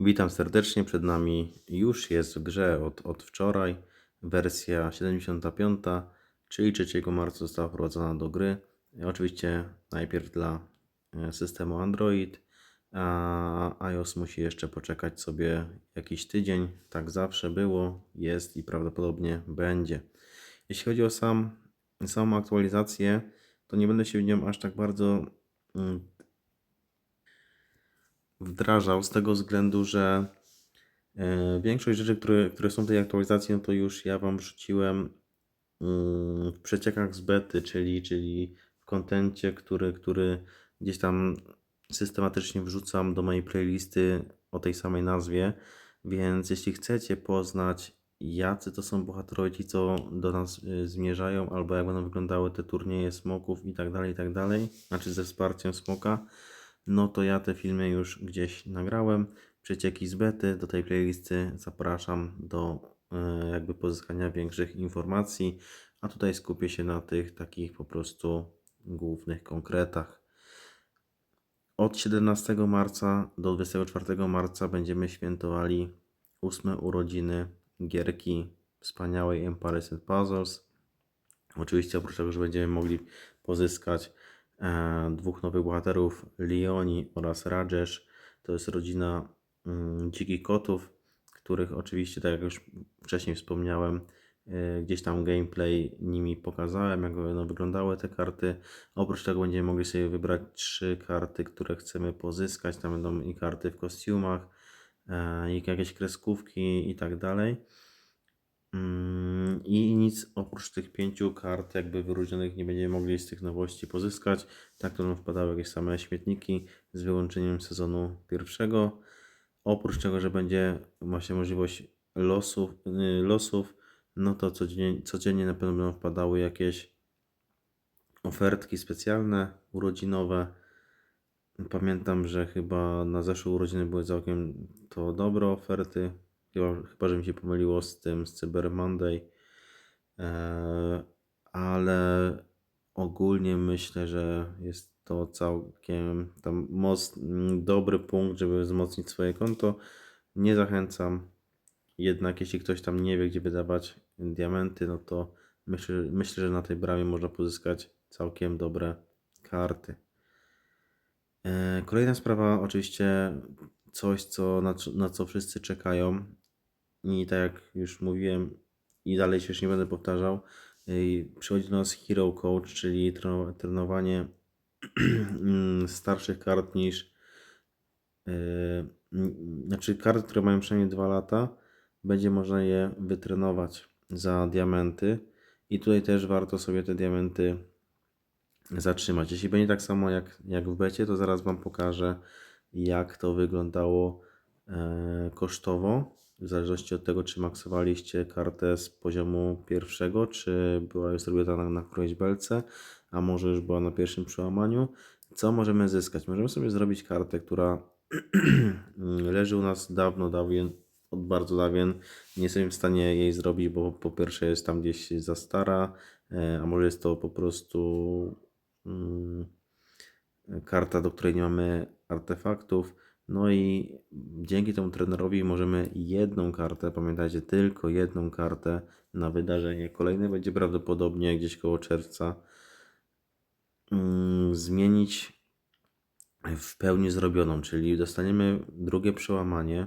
Witam serdecznie. Przed nami już jest w grze od, od wczoraj wersja 75, czyli 3 marca została wprowadzona do gry. Oczywiście najpierw dla e, systemu Android, a iOS musi jeszcze poczekać sobie jakiś tydzień. Tak zawsze było, jest i prawdopodobnie będzie. Jeśli chodzi o sam, samą aktualizację, to nie będę się w nią aż tak bardzo mm, wdrażał z tego względu, że e, większość rzeczy, które, które są w tej aktualizacji, no to już ja Wam wrzuciłem mm, w przeciekach z bety, czyli, czyli w kontencie, który, który gdzieś tam systematycznie wrzucam do mojej playlisty o tej samej nazwie. Więc jeśli chcecie poznać, jacy to są bohaterowie, ci co do nas y, zmierzają, albo jak będą wyglądały te turnieje smoków i tak dalej, i tak dalej, znaczy ze wsparciem smoka, no to ja te filmy już gdzieś nagrałem. Przecieki z bety do tej playlisty zapraszam do e, jakby pozyskania większych informacji, a tutaj skupię się na tych takich po prostu głównych konkretach. Od 17 marca do 24 marca będziemy świętowali ósme urodziny gierki wspaniałej Empires and Puzzles. Oczywiście oprócz tego, że będziemy mogli pozyskać dwóch nowych bohaterów, Leoni oraz Rajesh. To jest rodzina mm, dzikich kotów, których oczywiście, tak jak już wcześniej wspomniałem, e, gdzieś tam gameplay nimi pokazałem, jak będą wyglądały te karty. Oprócz tego będziemy mogli sobie wybrać trzy karty, które chcemy pozyskać. Tam będą i karty w kostiumach, e, i jakieś kreskówki i tak dalej. Mm, I nic oprócz tych pięciu kart, jakby wyróżnionych, nie będziemy mogli z tych nowości pozyskać. Tak to nam wpadały jakieś same śmietniki z wyłączeniem sezonu pierwszego. Oprócz tego, że będzie właśnie możliwość losów, y, losów no to codziennie, codziennie na pewno będą wpadały jakieś ofertki specjalne, urodzinowe. Pamiętam, że chyba na zeszłe urodziny były całkiem to dobre oferty. Chyba, chyba że mi się pomyliło z tym, z Cyber Monday. Eee, ale ogólnie myślę, że jest to całkiem tam moc, mm, dobry punkt, żeby wzmocnić swoje konto. Nie zachęcam. Jednak jeśli ktoś tam nie wie, gdzie wydawać diamenty, no to myślę, myślę że na tej bramie można pozyskać całkiem dobre karty. E, Kolejna sprawa, oczywiście coś, co, na, na co wszyscy czekają. I tak jak już mówiłem, i dalej się już nie będę powtarzał, przychodzi do nas Hero Coach, czyli treno- trenowanie mm, starszych kart niż. mm, Znaczy, kart, które mają przynajmniej 2 lata, będzie można je wytrenować za diamenty. I tutaj też warto sobie te diamenty zatrzymać. Jeśli będzie tak samo jak, jak w becie, to zaraz Wam pokażę, jak to wyglądało e, kosztowo. W zależności od tego, czy maksowaliście kartę z poziomu pierwszego, czy była już zrobiona na, na którejś belce, a może już była na pierwszym przełamaniu. Co możemy zyskać? Możemy sobie zrobić kartę, która leży u nas dawno, dawien, od bardzo dawien. Nie jestem w stanie jej zrobić, bo po pierwsze jest tam gdzieś za stara, e, a może jest to po prostu mm, karta, do której nie mamy artefaktów. No i dzięki temu trenerowi możemy jedną kartę, pamiętajcie, tylko jedną kartę na wydarzenie. Kolejne będzie prawdopodobnie gdzieś koło czerwca. mm, Zmienić w pełni zrobioną, czyli dostaniemy drugie przełamanie,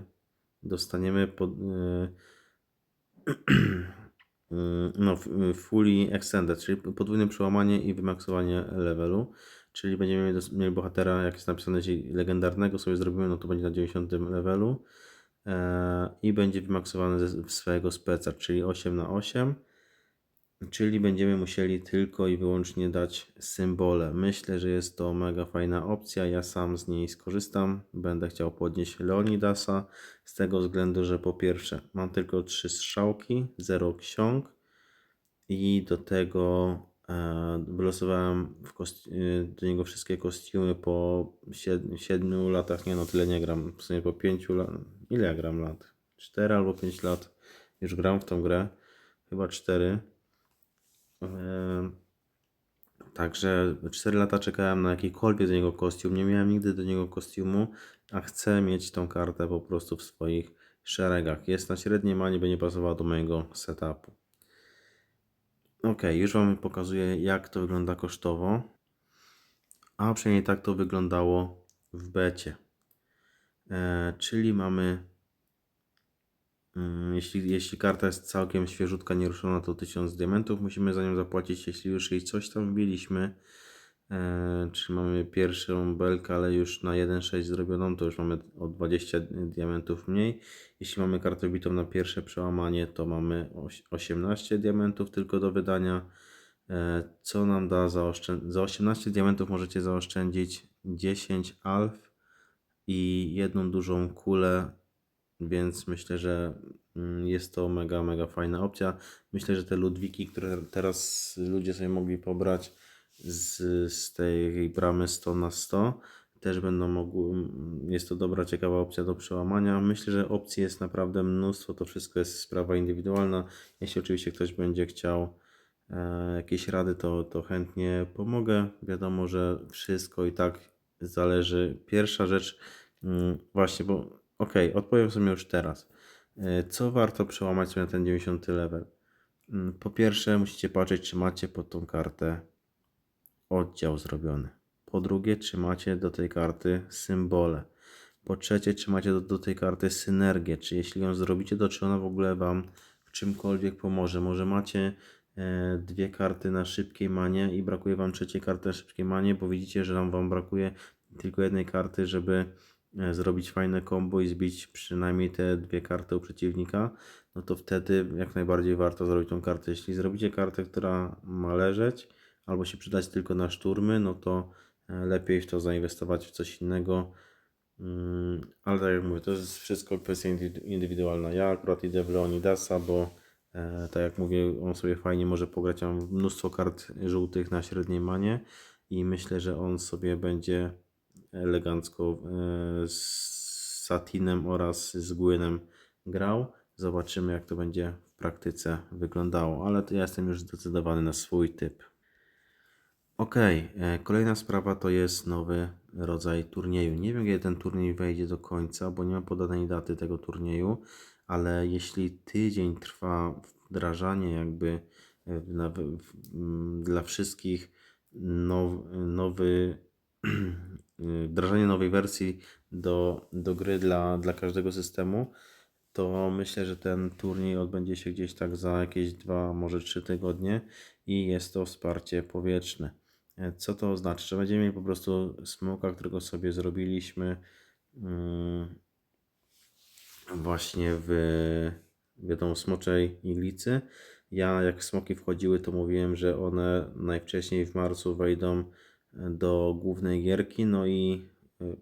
dostaniemy pod, y, Mm, no, fully extended, czyli podwójne przełamanie i wymaksowanie levelu, czyli będziemy mieli, bohatera, jak jest napisane, legendarnego sobie zrobimy, no to będzie na 90 levelu e, i będzie wymaksowany ze swojego speca, czyli 8 na 8 czyli będziemy musieli tylko i wyłącznie dać symbole. Myślę, że jest to mega fajna opcja. Ja sam z niej skorzystam. Będę chciał podnieść Leonidasa z tego względu, że po pierwsze mam tylko trzy strzałki, zero ksiąg i do tego wylosowałem w kosti- y, do niego wszystkie kostiumy po 7 latach. Nie no, tyle nie gram. W sumie po 5 latach. Ile ja gram lat? 4 albo 5 lat. Już gram w tą grę. Chyba 4. Eee, Także 4 lata czekałem na jakikolwiek do niego kostium. Nie miałem nigdy do niego kostiumu a chcę mieć tą kartę po prostu w swoich szeregach. Jest na średniej manie, by nie pasowała do mojego setupu. Ok, już Wam pokazuję, jak to wygląda kosztowo. A przynajmniej tak to wyglądało w becie. E, czyli mamy, mm, jeśli, jeśli karta jest całkiem świeżutka, nieruszona, to 1000 diamentów musimy za nią zapłacić. Jeśli już jej coś tam wbiliśmy, e, czy mamy pierwszą belkę, ale już na 1.6 zrobioną, to już mamy o 20 diamentów mniej. Jeśli mamy kartę wbitą na pierwsze przełamanie, to mamy oś- 18 diamentów tylko do wydania. E, Co nam da zaoszczę- za 18 diamentów możecie zaoszczędzić 10 alf i jedną dużą kulę, więc myślę, że mm, jest to mega, mega fajna opcja. Myślę, że te Ludwiki, które teraz ludzie sobie mogli pobrać z, z tej bramy 100 na 100, też będą mogły, mm, jest to dobra, ciekawa opcja do przełamania. Myślę, że opcji jest naprawdę mnóstwo, to wszystko jest sprawa indywidualna. Jeśli oczywiście ktoś będzie chciał e, jakieś rady, to, to chętnie pomogę. Wiadomo, że wszystko i tak zależy. Pierwsza rzecz, mm, właśnie, bo okej, odpowiem sobie już teraz. E, Co warto przełamać sobie na ten 90 level? Mm, Po pierwsze, musicie patrzeć, czy macie pod tą kartę oddział zrobiony. Po drugie, czy macie do tej karty symbole. Po trzecie, czy macie do, do tej karty synergię, czy jeśli ją zrobicie, to czy ona w ogóle Wam w czymkolwiek pomoże. Może macie e, dwie karty na szybkiej manie i brakuje Wam trzeciej karty na szybkiej manie, bo widzicie, że nam Wam brakuje tylko jednej karty, żeby e, zrobić fajne combo i zbić przynajmniej te dwie karty u przeciwnika, no to wtedy jak najbardziej warto zrobić tą kartę. Jeśli zrobicie kartę, która ma leżeć albo się przydać tylko na szturmy, no to e, lepiej w to zainwestować w coś innego. Mm, Ale tak jak mówię, to jest wszystko kwestia indy- indywidualna. Ja akurat idę w Leonidasa, bo e, tak jak mówię, on sobie fajnie może pograć. Mam mnóstwo kart żółtych na średniej manie i myślę, że on sobie będzie elegancko e, z Satinem oraz z Gwynem grał. Zobaczymy, jak to będzie w praktyce wyglądało, ale ja jestem już zdecydowany na swój typ. Ok, kolejna sprawa to jest nowy rodzaj turnieju. Nie wiem, kiedy ten turniej wejdzie do końca, bo nie mam podanej daty tego turnieju, ale jeśli tydzień trwa wdrażanie jakby e, na, w, w, m, dla wszystkich now, nowy wdrażanie nowej wersji do, do gry dla, dla każdego systemu, to myślę, że ten turniej odbędzie się gdzieś tak za jakieś dwa, może trzy tygodnie i jest to wsparcie powietrzne. Co to oznacza? Że będziemy mieli po prostu smoka, którego sobie zrobiliśmy mm, właśnie w wiadomo, smoczej iglicy. Ja jak smoki wchodziły, to mówiłem, że one najwcześniej w marcu wejdą do głównej gierki, no i y,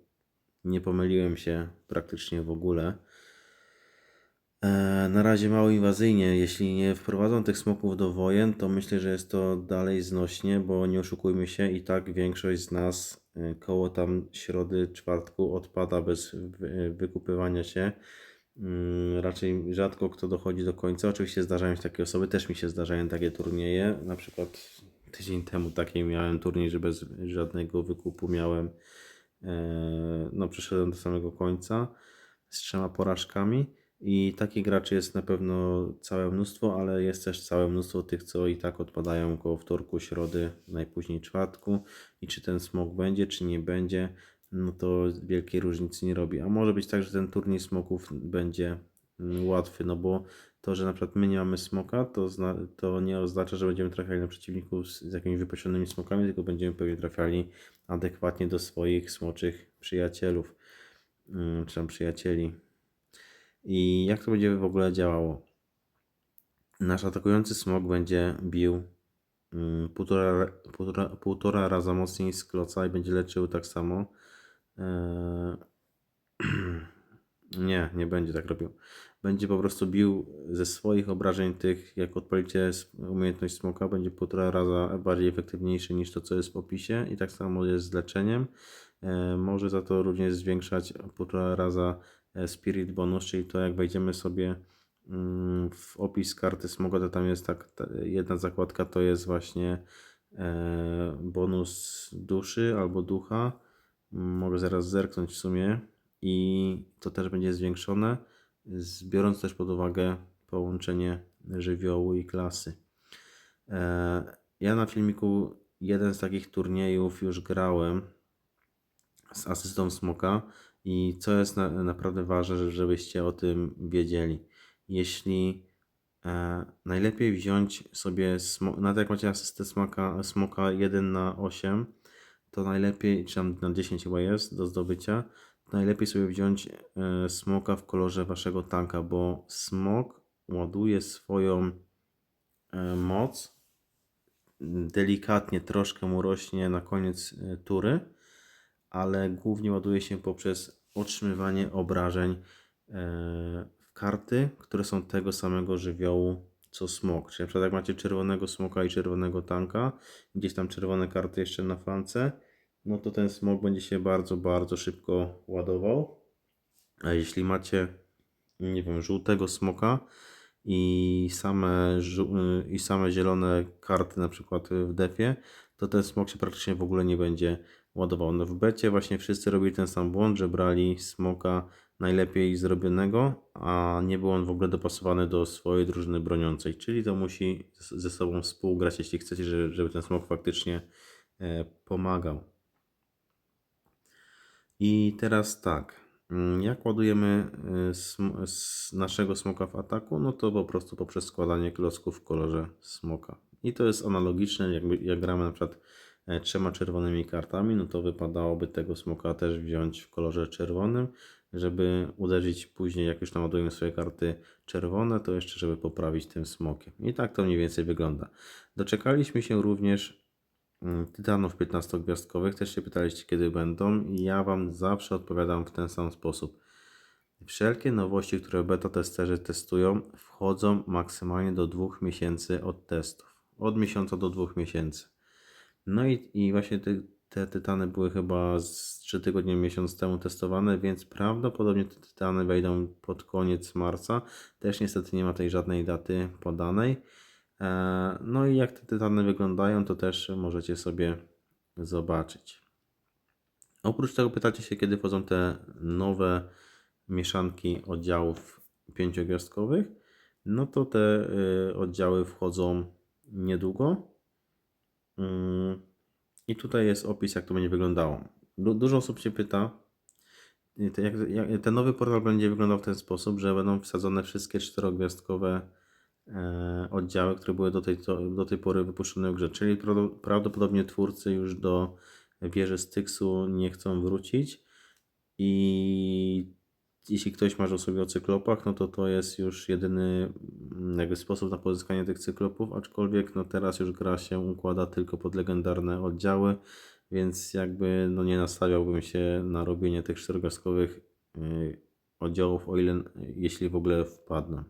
nie pomyliłem się praktycznie w ogóle. E, Na razie mało inwazyjnie. Jeśli nie wprowadzą tych smoków do wojen, to myślę, że jest to dalej znośnie, bo nie oszukujmy się, i tak większość z nas e, koło tam środy, czwartku odpada bez wy- wykupywania się. Mm, Raczej rzadko kto dochodzi do końca. Oczywiście zdarzają się takie osoby, też mi się zdarzają takie turnieje. Na przykład tydzień temu takiej miałem turniej, że bez żadnego wykupu miałem. e, No, przeszedłem do samego końca z trzema porażkami. I takich graczy jest na pewno całe mnóstwo, ale jest też całe mnóstwo tych, co i tak odpadają około wtorku, środy, najpóźniej czwartku. I czy ten smok będzie, czy nie będzie, no to wielkiej różnicy nie robi. A może być tak, że ten turniej smoków będzie mm, łatwy, no bo to, że na przykład my nie mamy smoka, to, to nie oznacza, że będziemy trafiali na przeciwników z, z jakimiś wypasionymi smokami, tylko będziemy pewnie trafiali adekwatnie do swoich smoczych przyjacielów, mm, czy tam przyjacieli. I jak to będzie w ogóle działało? Nasz atakujący smok będzie bił mm, półtora, półtora, półtora raza mocniej z kloca i będzie leczył tak samo. Eee, nie, nie będzie tak robił. Będzie po prostu bił ze swoich obrażeń tych, jak odpalicie umiejętność smoka, będzie półtora raza bardziej efektywniejszy niż to, co jest w opisie i tak samo jest z leczeniem. E, może za to również zwiększać półtora raza spirit bonus, czyli to jak wejdziemy sobie mm, w opis karty smoka, to tam jest tak, ta, jedna zakładka to jest właśnie e, bonus duszy albo ducha. Mogę zaraz zerknąć w sumie, i to też będzie zwiększone, biorąc też pod uwagę połączenie żywiołu i klasy. E, Ja na filmiku jeden z takich turniejów już grałem z asystą smoka i co jest na, naprawdę ważne, że- żebyście o tym wiedzieli. Jeśli e, najlepiej wziąć sobie, nawet jak macie asystę smoka, smoka 1 na 8, to najlepiej, czy tam na 10 chyba jest do zdobycia, najlepiej sobie wziąć e, smoka w kolorze waszego tanka, bo smok ładuje swoją e, moc delikatnie troszkę mu rośnie na koniec e, tury, ale głównie ładuje się poprzez otrzymywanie obrażeń e, w karty, które są tego samego żywiołu co smok. Czyli na przykład jak macie czerwonego smoka i czerwonego tanka, gdzieś tam czerwone karty jeszcze na flance, no to ten smok będzie się bardzo, bardzo szybko ładował. A jeśli macie, nie wiem, żółtego smoka i same, i same zielone karty, na przykład w defie, to ten smok się praktycznie w ogóle nie będzie ładował. No w becie właśnie wszyscy robili ten sam błąd, że brali smoka najlepiej zrobionego, a nie był on w ogóle dopasowany do swojej drużyny broniącej. Czyli to musi ze sobą współgrać, jeśli chcecie, że- żeby ten smok faktycznie e, pomagał. I teraz tak, mm, jak ładujemy y, sm- naszego smoka w ataku, no to po prostu poprzez składanie klocków w kolorze smoka. I to jest analogiczne, jakby jak gramy na przykład e, trzema czerwonymi kartami, no to wypadałoby tego smoka też wziąć w kolorze czerwonym, żeby uderzyć później, jak już naładujemy swoje karty czerwone, to jeszcze żeby poprawić tym smokiem. I tak to mniej więcej wygląda. Doczekaliśmy się również Mm, Tytanów 15-gwiazdkowych też się pytaliście, kiedy będą, i ja Wam zawsze odpowiadam w ten sam sposób. Wszelkie nowości, które beta testerzy testują, wchodzą maksymalnie do dwóch miesięcy od testów. Od miesiąca do dwóch miesięcy. No i, i właśnie te, te tytany były chyba z 3 tygodnie, miesiąc temu testowane, więc prawdopodobnie te tytany wejdą pod koniec marca. Też niestety nie ma tej żadnej daty podanej. E, No i jak te tytany wyglądają, to też możecie sobie zobaczyć. Oprócz tego pytacie się, kiedy wchodzą te nowe mieszanki oddziałów pięciogwiazdkowych. No to te y, oddziały wchodzą niedługo. Mm, I tutaj jest opis, jak to będzie wyglądało. Du- dużo osób się pyta, y, jak, jak, ten nowy portal będzie wyglądał w ten sposób, że będą wsadzone wszystkie czterogwiazdkowe e, oddziały, które były do tej, do tej pory wypuszczone w grze. Czyli prawdo- prawdopodobnie twórcy już do wieży Styksu nie chcą wrócić. I jeśli ktoś marzył sobie o cyklopach, no to to jest już jedyny jakby sposób na pozyskanie tych cyklopów, aczkolwiek no teraz już gra się układa tylko pod legendarne oddziały, więc jakby no nie nastawiałbym się na robienie tych czterogwiazdkowych yy, oddziałów, o ile jeśli w ogóle wpadną.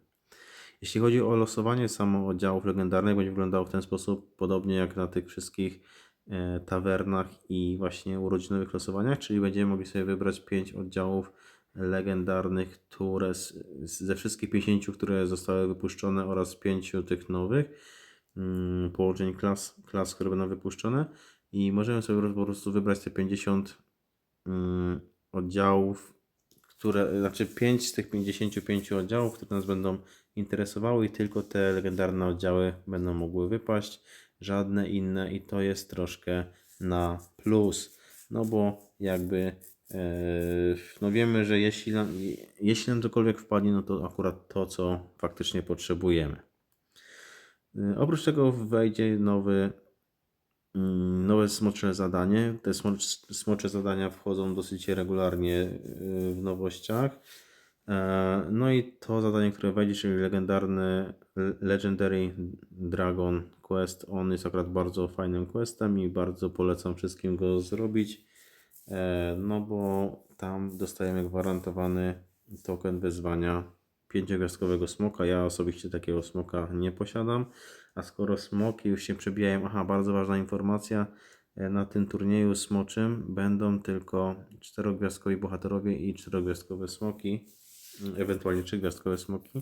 Jeśli chodzi o losowanie samo oddziałów legendarnych, będzie wyglądało w ten sposób, podobnie jak na tych wszystkich e, tawernach i właśnie urodzinowych losowaniach, czyli będziemy mogli sobie wybrać 5 oddziałów legendarnych, które z, ze wszystkich 50, które zostały wypuszczone oraz 5 tych nowych mm, połączeń klas, klas, które będą wypuszczone. I możemy sobie po prostu wybrać te 50 mm, oddziałów, które, znaczy 5 z tych 55 oddziałów, które nas będą interesowały i tylko te legendarne oddziały będą mogły wypaść, żadne inne i to jest troszkę na plus, no bo jakby no wiemy, że jeśli nam, jeśli nam cokolwiek wpadnie, no to akurat to, co faktycznie potrzebujemy. E, Oprócz tego wejdzie nowy, mm, nowe smocze zadanie. Te smocz- smocze zadania wchodzą dosyć regularnie e, w nowościach. No i to zadanie, które wejdzie, czyli legendarny Legendary Dragon Quest, on jest akurat bardzo fajnym questem i bardzo polecam wszystkim go zrobić, no bo tam dostajemy gwarantowany token wyzwania pięciogwiazdkowego smoka. Ja osobiście takiego smoka nie posiadam, a skoro smoki już się przebijają, aha, bardzo ważna informacja, e, na tym turnieju smoczym będą tylko czterogwiazdkowi bohaterowie i czterogwiazdkowe smoki ewentualnie trzygwiazdkowe smoki.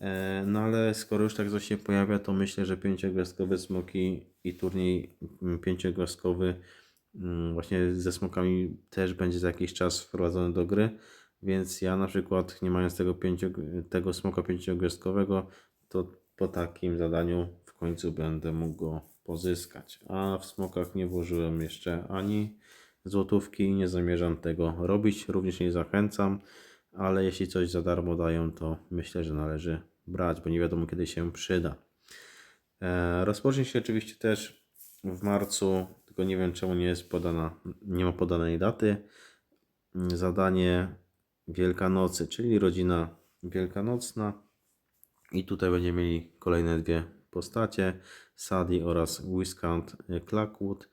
E, No ale skoro już tak coś się pojawia, to myślę, że pięciogwiazdkowe smoki i turniej mm, pięciogwiazdkowy mm, właśnie ze smokami też będzie za jakiś czas wprowadzony do gry, więc ja na przykład nie mając tego, pięcio, tego smoka pięciogwiazdkowego, to po takim zadaniu w końcu będę mógł go pozyskać. A w smokach nie włożyłem jeszcze ani złotówki i nie zamierzam tego robić, również nie zachęcam, ale jeśli coś za darmo dają, to myślę, że należy brać, bo nie wiadomo kiedy się przyda. E, Rozpocznie się oczywiście też w marcu, tylko nie wiem czemu nie jest podana, nie ma podanej daty. Zadanie Wielkanocy, czyli rodzina wielkanocna. I tutaj będziemy mieli kolejne dwie postacie, Sadie oraz Viscount Clackwood.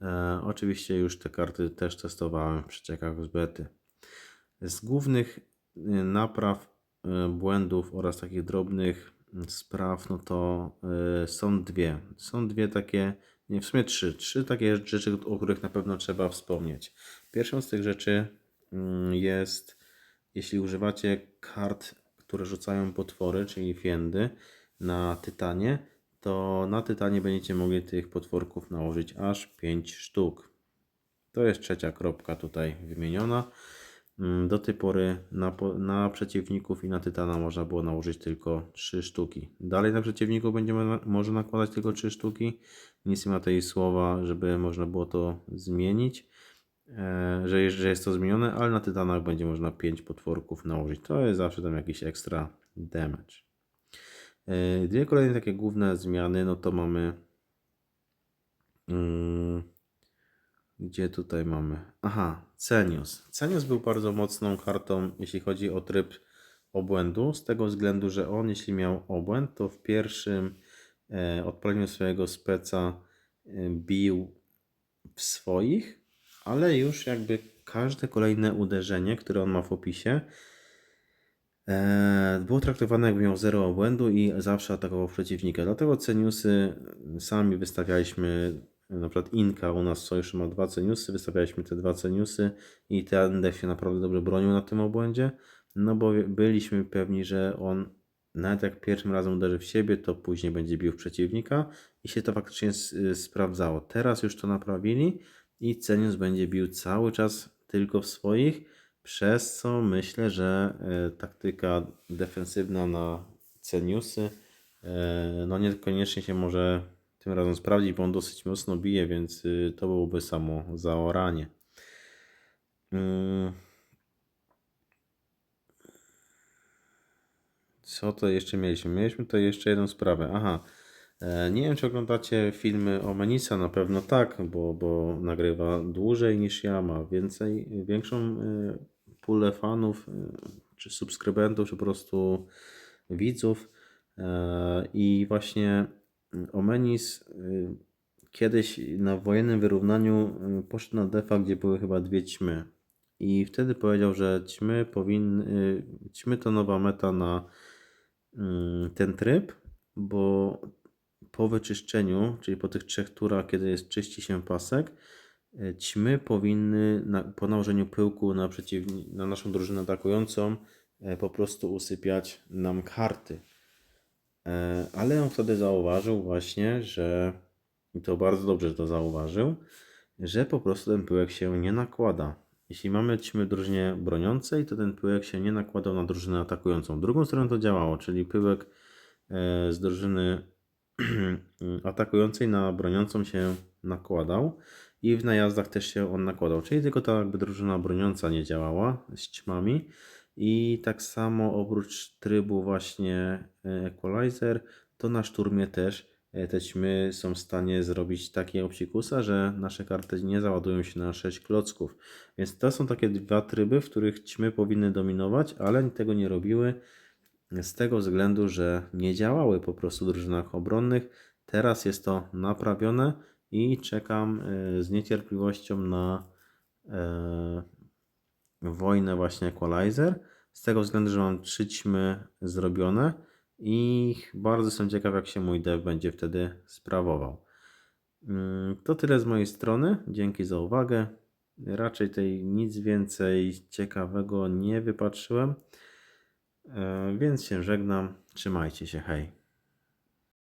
E, oczywiście już te karty też testowałem w przeciekach z bety. Z głównych y, napraw, y, błędów oraz takich drobnych spraw, no to y, są dwie. Są dwie takie, nie w sumie trzy. Trzy takie rzeczy, o których na pewno trzeba wspomnieć. Pierwszą z tych rzeczy mm, jest, jeśli używacie kart, które rzucają potwory, czyli fiendy na tytanie, to na tytanie będziecie mogli tych potworków nałożyć aż 5 sztuk. To jest trzecia kropka tutaj wymieniona. Mm, Do tej pory na, na przeciwników i na tytana można było nałożyć tylko 3 sztuki. Dalej na przeciwników będziemy na, może nakładać tylko 3 sztuki. Nic nie ma tej słowa, żeby można było to zmienić, e, że, że jest to zmienione, ale na tytanach będzie można 5 potworków nałożyć. To jest zawsze tam jakiś ekstra damage. E, Dwie kolejne takie główne zmiany, no to mamy. Mm, gdzie tutaj mamy? Aha, Cenius. Cenius był bardzo mocną kartą, jeśli chodzi o tryb obłędu, z tego względu, że on, jeśli miał obłęd, to w pierwszym e, odpaleniu swojego speca e, bił w swoich, ale już jakby każde kolejne uderzenie, które on ma w opisie, e, było traktowane jakby miał zero obłędu i zawsze atakował przeciwnika. Dlatego Ceniusy sami wystawialiśmy, na przykład Inka u nas w sojuszu ma dwa Ceniusy, wystawialiśmy te dwa Ceniusy i ten deck się naprawdę dobrze bronił na tym obłędzie, no bo byliśmy pewni, że on nawet jak pierwszym razem uderzy w siebie, to później będzie bił w przeciwnika i się to faktycznie y, sprawdzało. Teraz już to naprawili i Cenius będzie bił cały czas tylko w swoich, przez co myślę, że e, taktyka defensywna na Ceniusy e, no niekoniecznie się może tym razem sprawdzić, bo on dosyć mocno bije, więc y, to byłoby samo zaoranie. Mm. Co to jeszcze mieliśmy? Mieliśmy tutaj jeszcze jedną sprawę. Aha. E, Nie wiem, czy oglądacie filmy o Menisa, na pewno tak, bo, bo nagrywa dłużej niż ja, ma więcej, większą e, pulę fanów, czy subskrybentów, czy po prostu widzów. E, I właśnie Omenis y, kiedyś na wojennym wyrównaniu y, poszedł na defa, gdzie były chyba dwie ćmy. I wtedy powiedział, że ćmy powinny, y, ćmy to nowa meta na mm, ten tryb, bo po wyczyszczeniu, czyli po tych trzech turach, kiedy jest czyści się pasek, ćmy powinny na, po nałożeniu pyłku na, przeciwni, na naszą drużynę atakującą po prostu usypiać nam karty. E, Ale on wtedy zauważył właśnie, że i to bardzo dobrze, że to zauważył, że po prostu ten pyłek się nie nakłada. Jeśli mamy ćmy drużynie broniącej, to ten pyłek się nie nakładał na drużynę atakującą. Drugą stroną to działało, czyli pyłek e, z drużyny atakującej na broniącą się nakładał i w najazdach też się on nakładał, czyli tylko ta jakby drużyna broniąca nie działała z ćmami. I tak samo oprócz trybu właśnie e, Equalizer, to na szturmie też te ćmy są w stanie zrobić takie obsikusa, że nasze karty nie załadują się na 6 klocków. Więc to są takie dwa tryby, w których ćmy powinny dominować, ale tego nie robiły z tego względu, że nie działały po prostu w drużynach obronnych. Teraz jest to naprawione i czekam e, z niecierpliwością na e, wojnę właśnie Equalizer. Z tego względu, że mam trzy ćmy zrobione i bardzo jestem ciekaw, jak się mój dev będzie wtedy sprawował. Mm, To tyle z mojej strony. Dzięki za uwagę. Raczej tej nic więcej ciekawego nie wypatrzyłem. E, Więc się żegnam. Trzymajcie się. Hej.